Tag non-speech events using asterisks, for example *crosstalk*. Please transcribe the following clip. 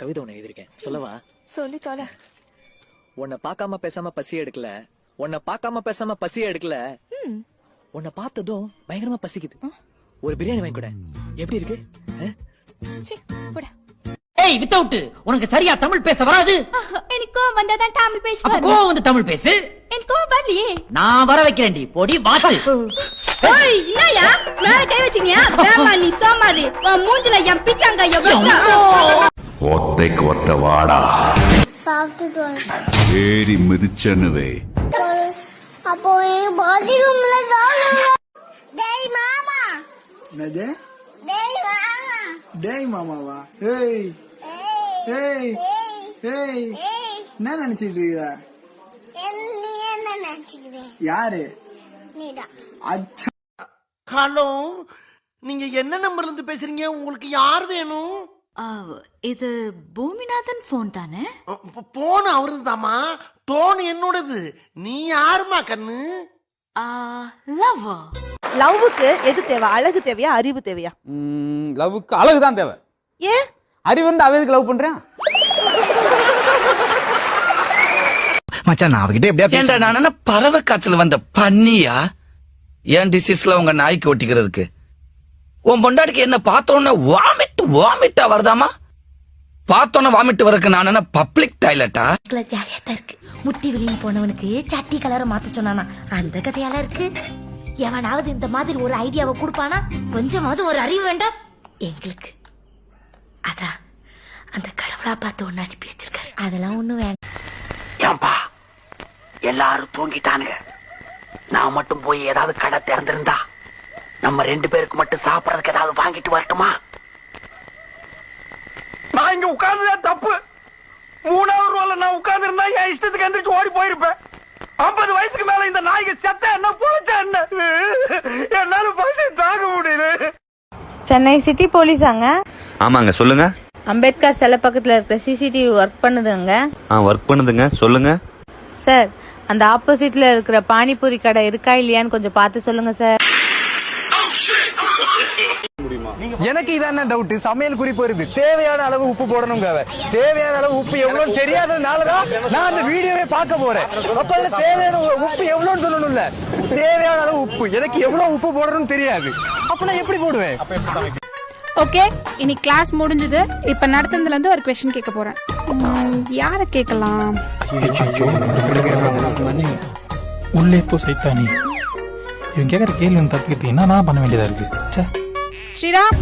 கவிதை ஒண்ணு எழுதியிருக்கேன். சொல்லவா? சொல்லி தொலை உன்னை பார்க்காம பேசாம பசி எடுக்கல. உன்னை பார்க்காம பேசாம பசி எடுக்கல. உன்னை பார்த்ததும் பயங்கரமா பசிக்குது. ஒரு பிரியாணி வாங்கி கூட. எப்படி இருக்கு? சீ, போடா. ஏய் வித்தவுட் உனக்கு சரியா தமிழ் பேச வராது? எனக்கு கோவம் வந்தாதான் தமிழ் அப்ப பேசுவாரு கோவம் வந்து தமிழ் பேசு. எனக்கு கோவம் வரலையே. நான் வர வைக்கிறேன்டி. பொடி பாத்து ஓய் என்னயா மேல கை வச்சீங்க வேமா நீ சோமாரி உன் மூஞ்சில என் பிச்சாங்க எவ்வளவு ஒத்தைக்கு ஒத்த வாடா. ஏறி மிதிச்சனுவே அப்போ சாப்பிடுங்க? டேய் மாமா. என்னது? டேய் மாமா. டேய் மாமாவா? ஏய். ஏய் ஏய். என்ன நினைச்சிட்டு இருக்க? யாரு? அச்சா. ஹலோ நீங்க என்ன நம்பர்ல இருந்து பேசுறீங்க? உங்களுக்கு யார் வேணும்? இது பூமிநாதன் ஃபோன் தானே? போன் அவரது தாமா டோன் என்னோடது. நீ யாருமா கண்ணு? லவ் லவ்வுக்கு எது தேவை? அழகு தேவையா? அறிவு தேவையா? லவ்வுக்கு அழகு தான் தேவை. ஏன் அறிவு வந்து அவ எதுக்கு லவ் பண்றேன் மச்சான் நான் அவகிட்ட எப்படியா ஏன்டா நான் என்ன பறவை காய்ச்சல் வந்த பண்ணியா ஏன் டிசீஸ்ல உங்க நாய்க்கு ஒட்டிக்கிறதுக்கு? உன் பொண்டாட்டிக்கு என்ன பார்த்தோன்னே வாமிட் வாமிட்டா வருதாமா பார்த்தோன்னே வாமிட் வரக்கு நான் என்ன பப்ளிக் டாய்லெட்டா ஜாலியா தான் இருக்கு. முட்டி வெளியே போனவனுக்கு சட்டி கலரை மாத்த சொன்னானா. அந்த கதையால இருக்கு. எவனாவது இந்த மாதிரி ஒரு ஐடியாவை கொடுப்பானா? கொஞ்சமாவது ஒரு அறிவு வேண்டாம். எங்களுக்கு. அதான் அந்த கடவுளா பார்த்து ஒண்ணு அனுப்பி வச்சிருக்காரு. அதெல்லாம் ஒண்ணும் வேண்டாம் ஏன்பா எல்லாரும் தூங்கிட்டானுங்க. நான் மட்டும் போய் ஏதாவது கடை திறந்திருந்தா நம்ம ரெண்டு பேருக்கு மட்டும் சாப்பிடறதுக்கு ஏதாவது வாங்கிட்டு வரட்டுமா? உட்கார்ந்ததே தப்பு. மூணாவது ரோல நான் உட்கார்ந்து இருந்தா என் இஷ்டத்துக்கு எந்திரிச்சு ஓடி போயிருப்பேன். ஐம்பது வயசுக்கு மேல இந்த நாய்க்கு செத்த என்ன பொழைச்ச என்ன? என்னால பசி தாங்க முடியல. சென்னை சிட்டி போலீஸாங்க? ஆமாங்க சொல்லுங்க. அம்பேத்கர் சிலை பக்கத்துல இருக்கிற சிசிடிவி ஒர்க் பண்ணுதுங்க. ஆ ஒர்க் பண்ணுதுங்க. சொல்லுங்க. சார் அந்த ஆப்போசிட்ல இருக்கிற பானிபூரி கடை இருக்கா இல்லையான்னு கொஞ்சம் பார்த்து சொல்லுங்க சார். *laughs* எனக்கு இதான டவுட் சமையல் குறிப்பு இருக்கு தேவையான அளவு உப்பு போடணுங்க தேவையான அளவு உப்பு எவ்வளவு தெரியாததுனாலதான் நான் அந்த வீடியோவே பார்க்க போறேன். அப்ப தேவையான உப்பு எவ்வளவுன்னு சொல்லணும்ல. தேவையான அளவு உப்பு. எனக்கு எவ்வளவு உப்பு போடணும்னு தெரியாது. அப்ப நான் எப்படி போடுவேன்? ஓகே இன்னைக்கு கிளாஸ் முடிஞ்சது. இப்ப நடத்துனதுல இருந்து ஒரு கொஸ்டின் கேட்க போறேன். யார கேட்கலாம்? உள்ளே போ சைத்தானி. இவன் கேக்குற கேள்வி தப்பிக்கிறது என்ன பண்ண வேண்டியதா இருக்கு? শ্রীরাম।